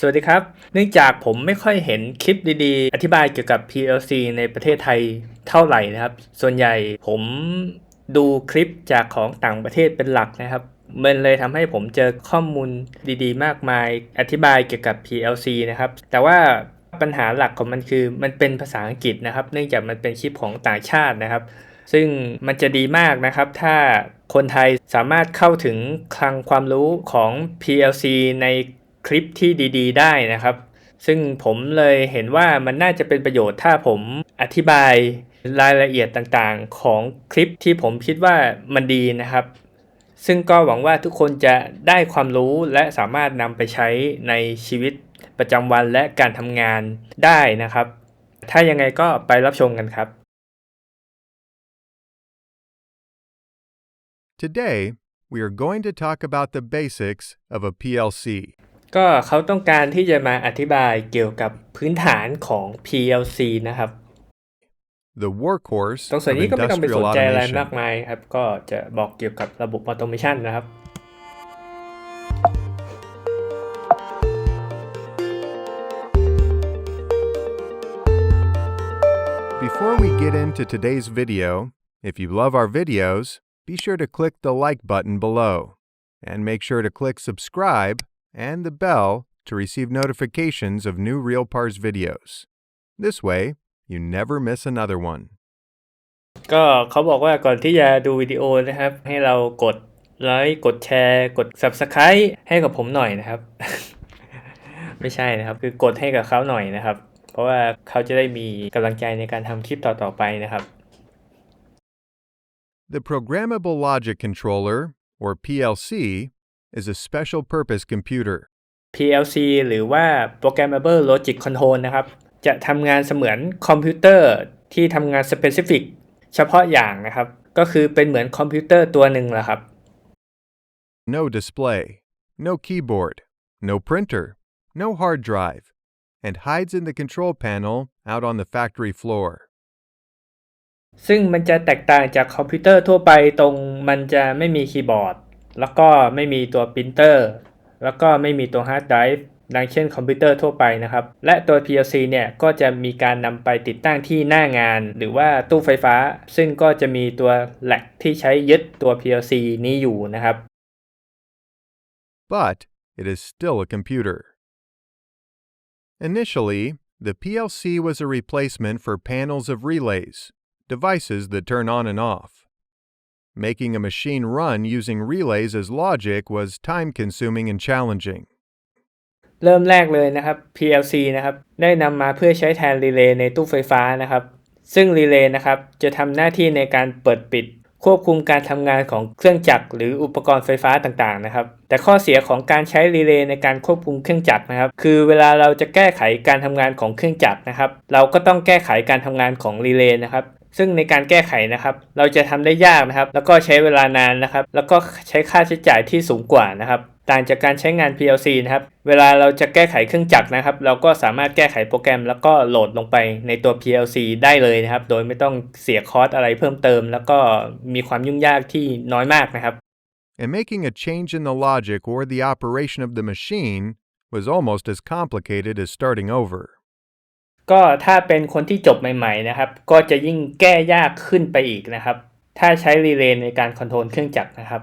สวัสดีครับ เนื่องจากผมไม่ค่อยเห็นคลิปดีๆ อธิบายเกี่ยวกับ PLC ในประเทศไทยเท่าไหร่นะครับ ส่วนใหญ่ผมดูคลิปจากของต่างประเทศเป็นหลักนะครับ มันเลยทำให้ผมเจอข้อมูลดีๆ มากมาย อธิบายเกี่ยวกับ PLC นะครับ แต่ว่าปัญหาหลักของมันคือมันเป็นภาษาอังกฤษนะครับ เนื่องจากมันเป็นคลิปของต่างชาตินะครับ ซึ่งมันจะดีมากนะครับ ถ้าคนไทยสามารถเข้าถึงคลังความรู้ของ PLC ใน คลิปที่ดี ๆ ได้นะครับ ซึ่งผมเลยเห็นว่ามันน่าจะเป็นประโยชน์ถ้าผมอธิบายรายละเอียดต่างๆ ของคลิปที่ผมคิดว่ามันดีนะครับ ซึ่งก็หวังว่าทุกคนจะได้ความรู้และสามารถนำไปใช้ในชีวิตประจำวันและการทำงานได้นะครับ ถ้ายังไงก็ไปรับชมกันครับ Today, we are going to talk about the basics of a PLC. ก็เขาต้องการที่จะมาอธิบายเกี่ยวกับพื้นฐานของ PLC นะครับ the workhorse ตรงส่วน of นี้ก็ไม่ต้องไปสน industrial ใจอะไรมาก automation. มายครับ ก็จะบอกเกี่ยวกับระบบออโตเมชันนะครับ Before we get into today's video, if you love our videos, be sure to click the like button below and make sure to click subscribe and the bell to receive notifications of new Real Pars videos. This way, you never miss another one. ก็เขาบอกว่าก่อนที่จะดูวิดีโอนะครับ ให้เรากดไลค์กดแชร์ กด Subscribe ให้กับผมหน่อยนะครับ ไม่ใช่นะครับ คือกดให้กับเขาหน่อยนะครับ เพราะว่าเขาจะได้มีกำลังใจในการทำคลิปต่อๆไปนะครับ The Programmable Logic Controller, or PLC, is a special purpose computer. PLC หรือว่า Programmable Logic Control นะครับ จะทำงานเสมือนคอมพิวเตอร์ที่ทำงาน specific เฉพาะอย่างนะครับ ก็คือเป็นเหมือนคอมพิวเตอร์ตัวหนึ่งแหละครับ No display, no keyboard, no printer, no hard drive, and hides in the control panel out on the factory floor. ซึ่งมันจะแตกต่างจากคอมพิวเตอร์ทั่วไปตรงมันจะไม่มีคีย์บอร์ด แล้วก็ไม่มีตัวปรินเตอร์แล้วก็ไม่มีตัวฮาร์ดไดรฟ์ดังเช่นคอมพิวเตอร์ทั่วไปนะครับ และตัว PLC เนี่ยก็จะมีการนำไปติดตั้งที่หน้างาน หรือว่าตู้ไฟฟ้า ซึ่งก็จะมีตัวแหลกที่ใช้ยึดตัว PLC นี้อยู่นะครับ But it is still a computer. Initially, the PLC was a replacement for panels of relays, devices that turn on and off. Making a machine run using relays as logic was time consuming and challenging. เริ่มแรกเลยนะครับ PLC นะครับ ได้นำมาเพื่อใช้แทนรีเลย์ในตู้ไฟฟ้านะครับ ซึ่งรีเลย์นะครับ จะทำหน้าที่ในการเปิดปิด ควบคุมการทำงานของเครื่องจักรหรืออุปกรณ์ไฟฟ้าต่างๆ นะครับ แต่ข้อเสียของการใช้รีเลย์ในการควบคุมเครื่องจักรนะครับ คือเวลาเราจะแก้ไขการทำงานของเครื่องจักรนะครับ เราก็ต้องแก้ไขการทำงานของรีเลย์นะครับ ซึ่งในการแก้ไขนะครับ เราจะทำได้ยากนะครับ แล้วก็ใช้เวลานานนะครับ แล้วก็ใช้ค่าใช้จ่ายที่สูงกว่านะครับ ต่างจากการใช้งาน PLC นะครับ เวลาเราจะแก้ไขเครื่องจักรนะครับ เราก็สามารถแก้ไขโปรแกรม แล้วก็โหลดลงไปในตัว PLC ได้เลยนะครับ โดยไม่ต้องเสียคอสอะไรเพิ่มเติม แล้วก็มีความยุ่งยากที่น้อยมากนะครับ And making a change in the logic or the operation of the machine was almost as complicated as starting over. ก็ถ้าเป็นคนที่จบใหม่ ๆ นะครับ ก็จะยิ่งแก้ยากขึ้นไปอีกนะครับ ถ้าใช้รีเลย์ในการคอนโทรลเครื่องจักรนะครับ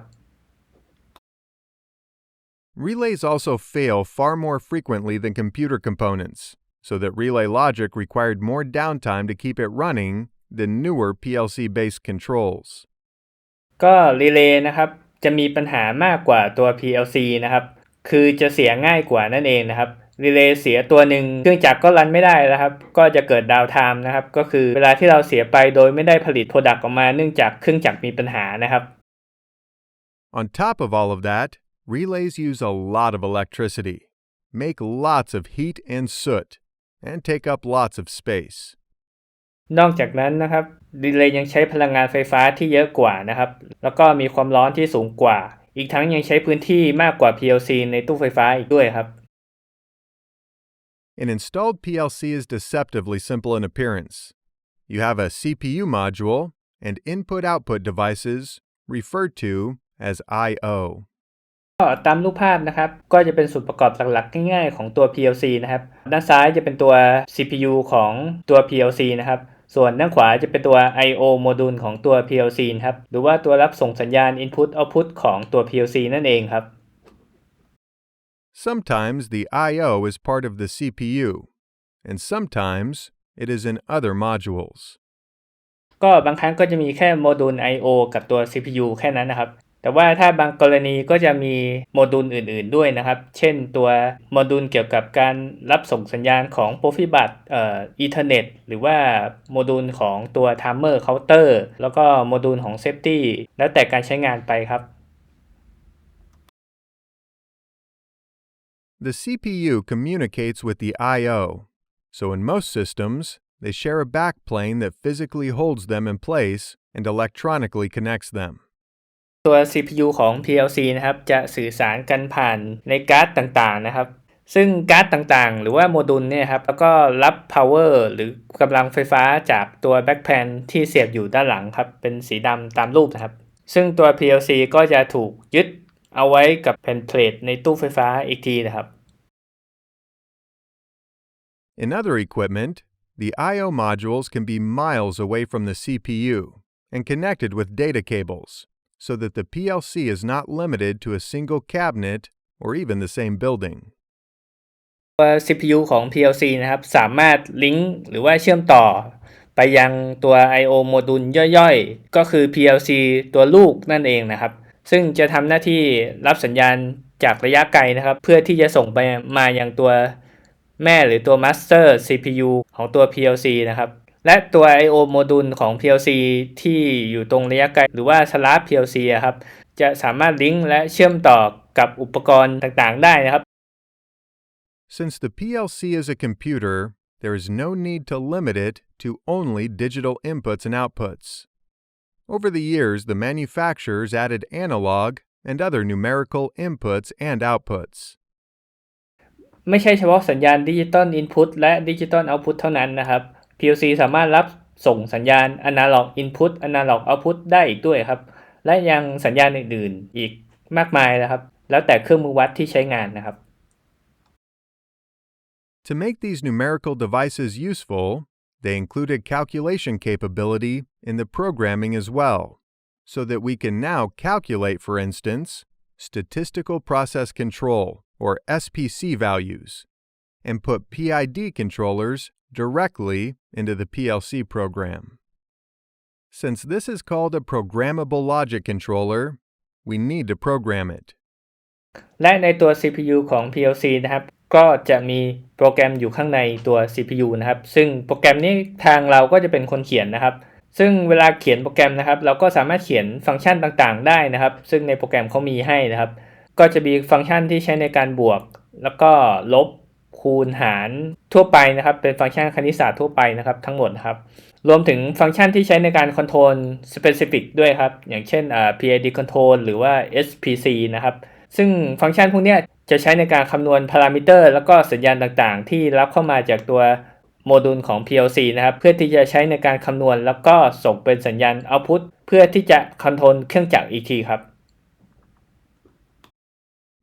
Relays also fail far more frequently than computer components, so that relay logic required more downtime to keep it running than newer PLC based controls. ก็รีเลย์นะครับ จะมีปัญหามากกว่าตัว PLC นะครับ คือจะเสียง่ายกว่านั่นเองนะครับ รีเลย์เสียตัวหนึ่งเครื่องจักรก็รันไม่ได้แล้วครับ ก็จะเกิดดาวไทม์นะครับ ก็คือเวลาที่เราเสียไปโดยไม่ได้ผลิตโปรดักต์ออกมาเนื่องจากเครื่องจักรมีปัญหานะครับ On top of all of that, relays use a lot of electricity, make lots of heat and soot, and take up lots of space. นอกจากนั้นนะครับรีเลย์ยังใช้พลังงานไฟฟ้าที่เยอะกว่านะครับ แล้วก็มีความร้อนที่สูงกว่า อีกทั้งยังใช้พื้นที่มากกว่า PLC ในตู้ไฟฟ้าอีกด้วยครับ An installed PLC is deceptively simple in appearance. You have a CPU module and input output devices referred to as I.O. ก็ตามรูปภาพนะครับ ก็จะเป็นส่วนประกอบหลักๆง่ายๆของตัว PLC นะครับ ด้านซ้ายจะเป็นตัว CPU ของตัว PLC นะครับ ส่วนด้านขวาจะเป็นตัว I/O โมดูลของตัว PLC นะครับ หรือว่าตัวรับส่งสัญญาณ Input Output ของตัว PLC นั่นเองครับ Sometimes the I/O is part of the CPU, and sometimes it is in other modules. ก็บางครั้งก็จะมีแค่โมดูล I/O กับตัว CPU แค่นั้นนะครับ แต่ว่าถ้าบางกรณีก็จะมีโมดูลอื่น ๆด้วยนะครับ เช่นตัวโมดูลเกี่ยวกับการรับส่งสัญญาณของ Profibus เอ่อ Ethernet หรือว่าโมดูลของตัว Timer Counter แล้วก็โมดูลของ Safety แล้วแต่การใช้งานไปครับ The CPU communicates with the I/O, so in most systems, they share a backplane that physically holds them in place and electronically connects them. ตัว CPU ของ PLC นะครับ จะสื่อสารกันผ่านในการ์ดต่างๆ นะครับ ซึ่งการ์ดต่างๆ หรือว่าโมดูลเนี่ยครับ แล้วก็รับ power หรือกำลังไฟฟ้าจากตัว backplane ที่เสียบอยู่ด้านหลังครับ เป็นสีดำตามรูปนะครับ ซึ่งตัว PLC ก็จะถูกยึดเอาไว้กับแผ่นเพลทในตู้ไฟฟ้าอีกทีนะครับ In other equipment, the I/O modules can be miles away from the CPU and connected with data cables, so that the PLC is not limited to a single cabinet or even the same building. ตัว CPU ของ PLC นะครับ สามารถลิงก์หรือว่าเชื่อมต่อไปยังตัว I/O โมดูลย่อยๆ ก็คือ PLC ตัวลูกนั่นเองนะครับ ซึ่งจะทำหน้าที่รับสัญญาณจากระยะไกลนะครับ เพื่อที่จะส่งไปมายังตัว แม่หรือตัว Master CPU ของตัว PLC นะครับ และตัว I/O โมดูลของ PLC ที่อยู่ตรงระยะไกลหรือว่า Slab PLC อะครับ จะสามารถลิงก์และเชื่อมต่อกับอุปกรณ์ต่างๆ ได้นะครับ Since the PLC is a computer, there is no need to limit it to only digital inputs and outputs. Over the years, the manufacturers added analog and other numerical inputs and outputs. ไม่ใช่เฉพาะสัญญาณดิจิตอลอินพุตและดิจิตอลเอาพุตเท่านั้นนะครับ PLC สามารถรับส่งสัญญาณ Analog Input Analog Output ได้อีกด้วยครับ และยังสัญญาณอื่นๆ อีกมากมายนะครับ แล้วแต่เครื่องมือวัดที่ใช้งานนะครับ To make these numerical devices useful, they included calculation capability in the programming as well, so that we can now calculate, for instance, statistical process control or SPC values, and put PID controllers directly into the PLC program. Since this is called a programmable logic controller, we need to program it. และในตัว CPU ของ PLC นะครับ ก็จะมีโปรแกรมอยู่ข้างในตัว CPU นะครับ ซึ่งโปรแกรมนี้ทางเราก็จะเป็นคนเขียนนะครับ ซึ่งเวลาเขียนโปรแกรมนะครับ เราก็สามารถเขียนฟังก์ชันต่างๆ ได้นะครับ ซึ่งในโปรแกรมเขามีให้นะครับ ก็จะมีฟังก์ชันที่ใช้ในการบวก แล้วก็ลบคูณหารทั่วไปนะครับ เป็นฟังก์ชันคณิตศาสตร์ทั่วไปนะครับ ทั้งหมดครับ รวมถึงฟังก์ชันที่ใช้ในการคอนโทรล specific ด้วยครับ อย่างเช่น PID control หรือว่า SPC นะครับ ซึ่งฟังก์ชันพวกนี้จะใช้ในการคำนวณพารามิเตอร์ แล้วก็สัญญาณต่างๆ ที่รับเข้ามาจากตัวโมดูลของ PLC นะครับ เพื่อที่จะใช้ในการคำนวณ แล้วก็ส่งเป็นสัญญาณ output เพื่อที่จะคอนโทรลเครื่องจักรอีกทีครับ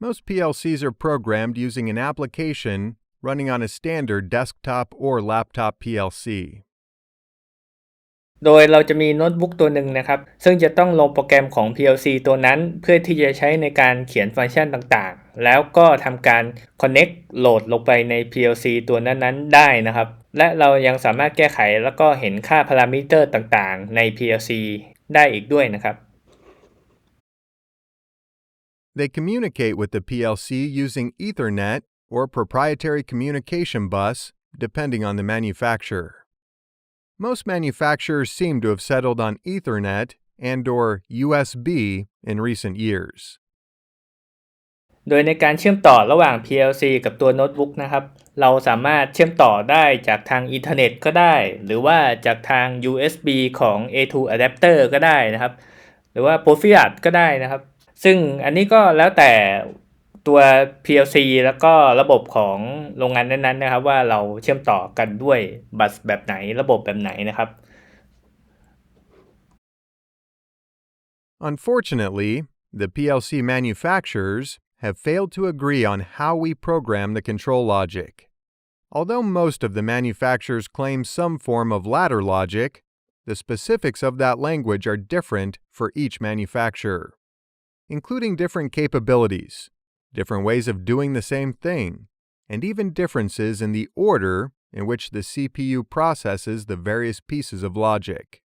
Most PLCs are programmed using an application running on a standard desktop or laptop PLC. โดยเราจะมีโน้ตบุ๊กตัวหนึ่งนะครับ ซึ่งจะต้องลงโปรแกรมของ PLC ตัวนั้น เพื่อที่จะใช้ในการเขียนฟังก์ชันต่างๆ แล้วก็ทำการ Connect โหลดลงไปใน PLC ตัวนั้นๆ ได้นะครับ และเรายังสามารถแก้ไขแล้วก็เห็นค่าพารามิเตอร์ต่างๆ ใน PLC ได้อีกด้วยนะครับ They communicate with the PLC using Ethernet or proprietary communication bus, depending on the manufacturer. Most manufacturers seem to have settled on Ethernet and or USB in recent years. โดยในการเชื่อมต่อระหว่าง PLC กับตัวโน้ตบุ๊กนะครับ เราสามารถเชื่อมต่อได้จากทางอินเทอร์เน็ตก็ได้ หรือว่าจากทาง USB ของ A2 adapter ก็ได้นะครับ หรือว่า Profiat ก็ได้นะครับ ซึ่งอันนี้ก็แล้วแต่ตัว PLC แล้วก็ระบบของโรงงานนั้นๆนะครับ ว่าเราเชื่อมต่อกันด้วยบัสแบบไหนระบบแบบไหนนะครับ Unfortunately, the PLC manufacturers have failed to agree on how we program the control logic. Although most of the manufacturers claim some form of ladder logic, the specifics of that language are different for each manufacturer, including different capabilities, different ways of doing the same thing, and even differences in the order in which the CPU processes the various pieces of logic.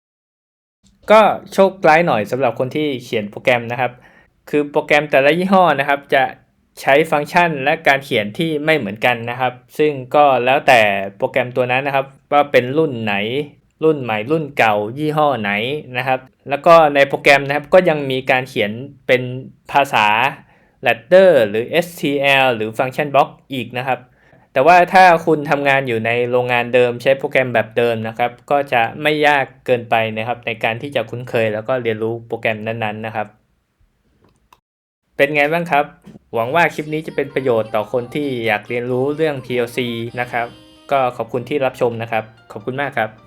ก็โชคร้ายหน่อยสำหรับคนที่เขียนโปรแกรมนะครับ คือโปรแกรมแต่ละยี่ห้อนะครับ จะใช้ฟังก์ชันและการเขียนที่ไม่เหมือนกันนะครับ ซึ่งก็แล้วแต่โปรแกรมตัวนั้นนะครับ ว่าเป็นรุ่นไหน รุ่นใหม่รุ่นเก่ายี่ห้อไหนนะครับ แล้วก็ในโปรแกรมนะครับก็ยังมีการเขียนเป็นภาษา ladder หรือ STL หรือ function block อีกนะครับ แต่ว่าถ้าคุณทำงานอยู่ในโรงงานเดิมใช้โปรแกรมแบบเดิมนะครับ ก็จะไม่ยากเกินไปนะครับ ในการที่จะคุ้นเคยแล้วก็เรียนรู้โปรแกรมนั้นๆนะครับ เป็นไงบ้างครับ หวังว่าคลิปนี้จะเป็นประโยชน์ต่อคนที่อยากเรียนรู้เรื่อง PLC นะครับ ก็ขอบคุณที่รับชมนะครับ ขอบคุณมากครับ